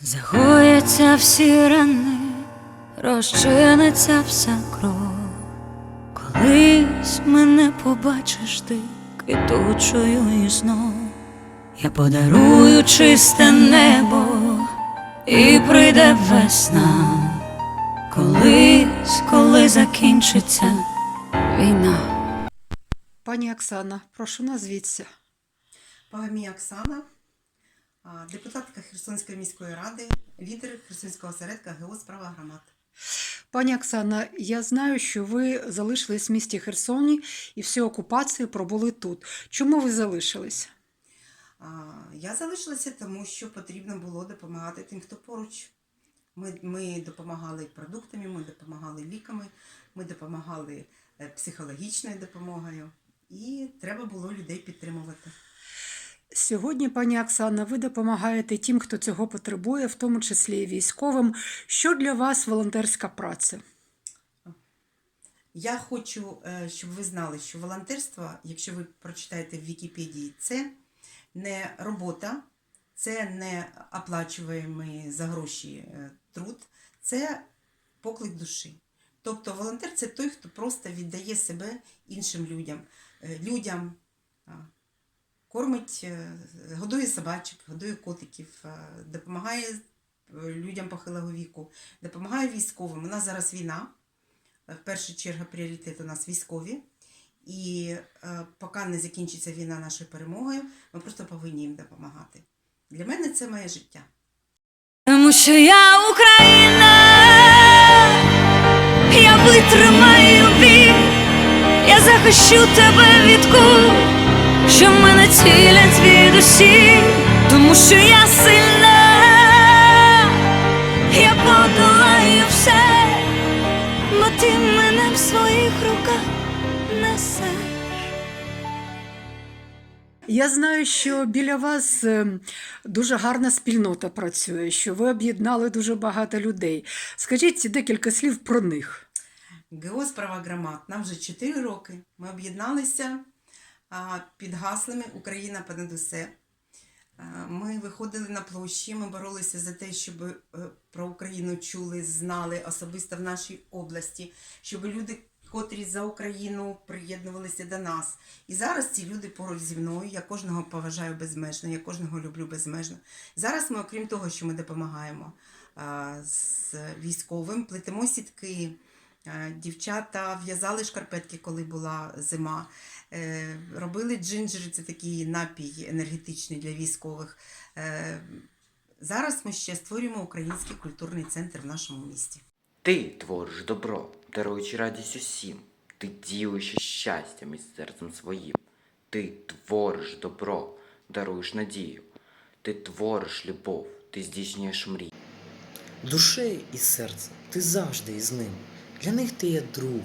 Загояться всі рани, розчиниться вся кров. Колись мене побачиш ти квітучою і знов. Я подарую чисте небо, і прийде весна. Колись, коли закінчиться війна. Пані Оксана, прошу назвіться. Пагамія Оксана, депутатка Херсонської міської ради, лідер Херсонського осередка ГО справа громад. Пані Оксана, я знаю, що ви залишились в місті Херсоні і всю окупацію пробули тут. Чому ви залишились? А, Я залишилася, тому що потрібно було допомагати тим, хто поруч. Ми, ми допомагали продуктами, ми допомагали ліками, ми допомагали е, психологічною допомогою. І треба було людей підтримувати. Сьогодні, пані Оксана, ви допомагаєте тим, хто цього потребує, в тому числі і військовим. Що для вас волонтерська праця? Я хочу, е, щоб ви знали, що волонтерство, якщо ви прочитаєте в Вікіпедії, це не робота, це не оплачуваємий за гроші е, труд, це поклик душі. Тобто волонтер це той, хто просто віддає себе іншим людям. Е, Людям кормить, е, годує собачок, годує котиків, е, допомагає е, людям похилого віку, допомагає військовим. У нас зараз війна. В першу чергу пріоритет у нас військові. І поки не закінчиться війна нашою перемогою, ми просто повинні їм допомагати. Для мене це моє життя. Тому що я Україна, я витримаю біль, я захищу тебе від кул, що мене цілять звідусіль, тому що я сильна, я подолаю все, бо ти мене в своїх руках несеш. Я знаю, що біля вас е, дуже гарна спільнота працює, що ви об'єднали дуже багато людей. Скажіть декілька слів про них. ГО справа громад. Нам вже 4 роки. Ми об'єдналися під гаслами Україна понад усе. Ми виходили на площі, ми боролися за те, щоб е, про Україну чули, знали особисто в нашій області, щоб люди, котрі за Україну приєднувалися до нас. І зараз ці люди поруч зі мною. Я кожного поважаю безмежно, я кожного люблю безмежно. Зараз ми, окрім того, що ми допомагаємо з військовим, плетемо сітки. Е, Дівчата в'язали шкарпетки, коли була зима. Е, Робили джинджери, це такий напій енергетичний для військових. Е, Зараз ми ще створюємо український культурний центр в нашому місті. Ти твориш добро, даруючи радість усім. Ти ділишся щастям із серцем своїм. Ти твориш добро, даруєш надію. Ти твориш любов, ти здійснюєш мрії. Душею і серцем ти завжди із ним. Для них ти є друг,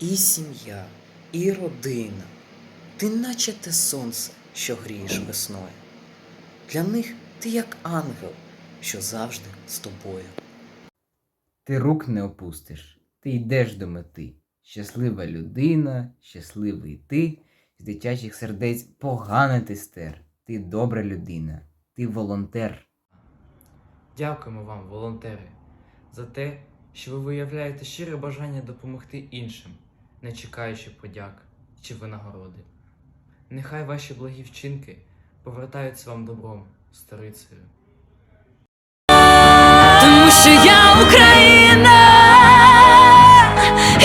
і сім'я, і родина. Ти наче те сонце, що грієш весною. Для них ти як ангел, що завжди з тобою. Ти рук не опустиш, ти йдеш до мети. Щаслива людина, щасливий ти, з дитячих сердець поганий ти стер. Ти добра людина, ти волонтер. Дякуємо вам, волонтери, за те, що ви виявляєте щире бажання допомогти іншим, не чекаючи подяк чи винагороди. Нехай ваші благі вчинки повертаються вам добром, старицею. Тому що я Україна,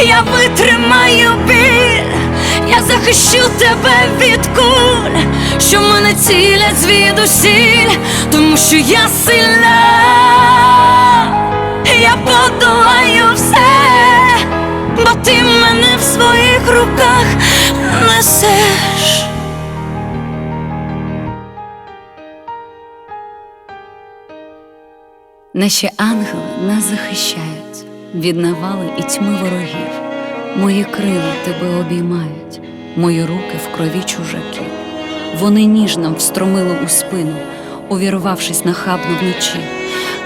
я витримаю біль, я захищу тебе від куль, що мене цілять звідусіль, тому що я сильна, подолаю все, бо ти мене в своїх руках несеш. Наші ангели нас захищають від навали і тьми ворогів. Мої крила тебе обіймають, мої руки в крові чужаків. Вони ніжно встромили у спину, увірвавшись нахабно вночі.